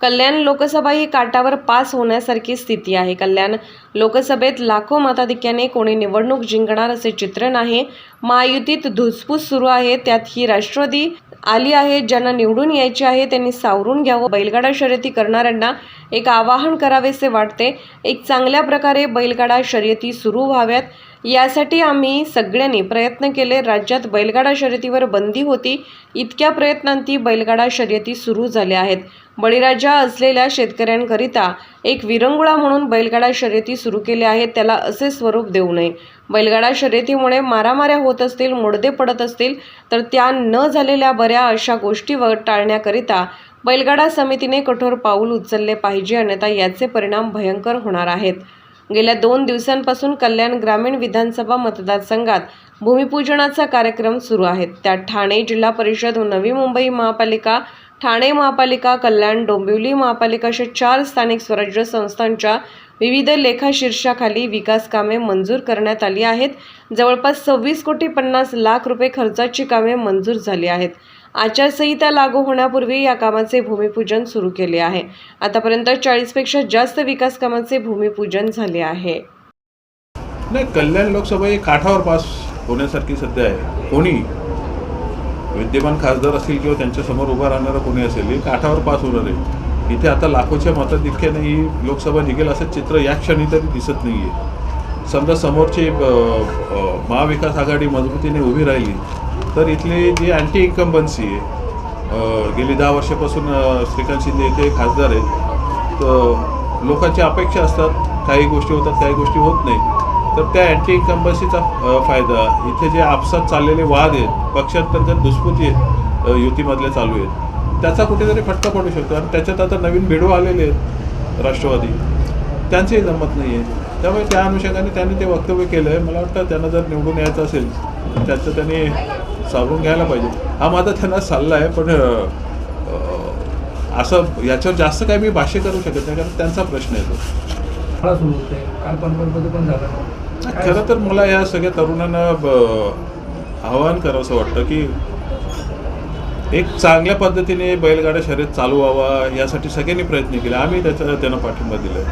कल्याण लोकसभा ही काटावर pass होण्यासारखी स्थिती आहे. कल्याण लोकसभेत लाखो मताधिक्याने कोणी निवडणूक जिंकणार असे चित्र नाही. महायुतीत धुसफूस सुरू आहे. त्यात ही राष्ट्रवादी आली आहे. ज्यांना निवडून यायचे आहे त्यांनी सावरून घ्यावं. बैलगाडा शर्यती करणाऱ्यांना एक आवाहन करावेसे वाटते. एक चांगल्या प्रकारे बैलगाडा शर्यती सुरू व्हाव्यात. यासाठी आम्ही सगळ्यांनी प्रयत्न केले. राज्यात बैलगाडा शर्यतीवर बंदी होती. इतक्या प्रयत्नांती बैलगाडा शर्यती सुरू झाल्या आहेत. बळीराजा असलेल्या शेतकऱ्यांकरिता एक विरंगुळा म्हणून बैलगाडा शर्यती सुरू केल्या आहेत. त्याला असे स्वरूप देऊ नये. बैलगाडा शर्यतीमुळे मारामाऱ्या होत असतील मोडदे पडत असतील तर त्या न झालेल्या बऱ्या अशा गोष्टी व टाळण्याकरिता बैलगाडा समितीने कठोर पाऊल उचलले पाहिजे. अन्यथा याचे परिणाम भयंकर होणार आहेत. गेल्या दोन दिवसांपासून कल्याण ग्रामीण विधानसभा मतदारसंघात भूमिपूजनाचा कार्यक्रम सुरू आहे. त्यात ठाणे जिल्हा परिषद नवी मुंबई महापालिका ठाणे महापालिका कल्याण डोंबिवली महापालिका अशा चार स्थानिक स्वराज्य संस्थांच्या विविध लेखाशीर्षाखाली विकास कामे मंजूर करण्यात आली आहेत. जवळपास सव्वीस कोटी पन्नास लाख रुपये खर्चाची कामे मंजूर झाली आहेत. आचारसंहिता लागू होण्यापूर्वी या कामाचे भूमिपूजन सुरू केले आहे. आतापर्यंत चाळीसपेक्षा जास्त विकास कामांचे भूमिपूजन झाले आहे. नाही कल्याण लोकसभा ही काठावर पास होण्यासारखी सध्या आहे. कोणी? विद्यमान खासदार असतील किंवा त्यांच्यासमोर उभा राहणारा कोणी असेल ही काठावर पास होणार आहे. इथे आता लाखोच्या मताधिक्याने ही लोकसभा निघेल असं चित्र या क्षणी तरी दिसत नाही आहे समजा समोरची महाविकास आघाडी मजबूतीने उभी राहिली तर इथली जी अँटी इन्कम्बन्सी आहे गेली दहा वर्षापासून श्रीकांत शिंदे इथे खासदार आहेत तर लोकांची अपेक्षा असतात काही गोष्टी होतात काही गोष्टी होत नाही. तर त्या अँटी इन्कम्बन्सीचा फायदा इथे जे आपसात चाललेले वाद आहेत पक्षांतर्गत दुष्पती आहेत युतीमधले चालू आहेत त्याचा कुठेतरी फटका पडू शकतो. आणि त्याच्यात आता नवीन भिडू आलेले आहेत राष्ट्रवादी. त्यांचंही जमत नाही आहे त्यामुळे त्या अनुषंगाने त्यांनी ते वक्तव्य केलं आहे मला वाटतं त्यांना जर निवडून यायचं असेल त्याचं त्यांनी सावरून घ्यायला पाहिजे. हा माझा त्यांना सल्ला आहे पण असं याच्यावर जास्त काही मी भाष्य करू शकत नाही कारण त्यांचा प्रश्न आहे तो. शाळा सुरू होते. काल पंतप्रधान पण झालं. काय खरं तर मला या सगळ्या तरुणांना आवाहन करावंसं वाटतं की एक चांगल्या पद्धतीने बैलगाडा शर्यत चालू व्हावा यासाठी सगळ्यांनी प्रयत्न केले. आम्ही त्याचा त्यांना पाठिंबा दिला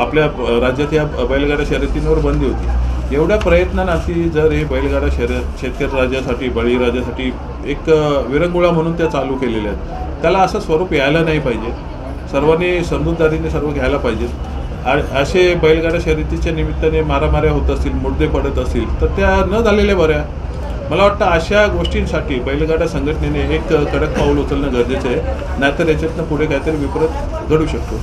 आपल्या राज्यात या बैलगाडा शर्यतींवर बंदी होती. एवढ्या प्रयत्नानाशी जर हे बैलगाडा शर्य शेतकरी राज्यासाठी बळीराजासाठी एक विरंगुळा म्हणून त्या चालू केलेल्या आहेत. त्याला असं स्वरूप यायला नाही पाहिजे. सर्वांनी समजूतदारीने सर्व घ्यायला पाहिजेत असे बैलगाडा शर्यतीच्या निमित्ताने मारामाऱ्या होत असतील मुद्दे पडत असतील तर त्या न झालेल्या बऱ्या. मला वाटतं अशा गोष्टींसाठी बैलगाडा संघटनेने एक कडक पाऊल उचलणं गरजेचं आहे. नाहीतर याच्यातनं पुढे काहीतरी विपरीत घडू शकतो.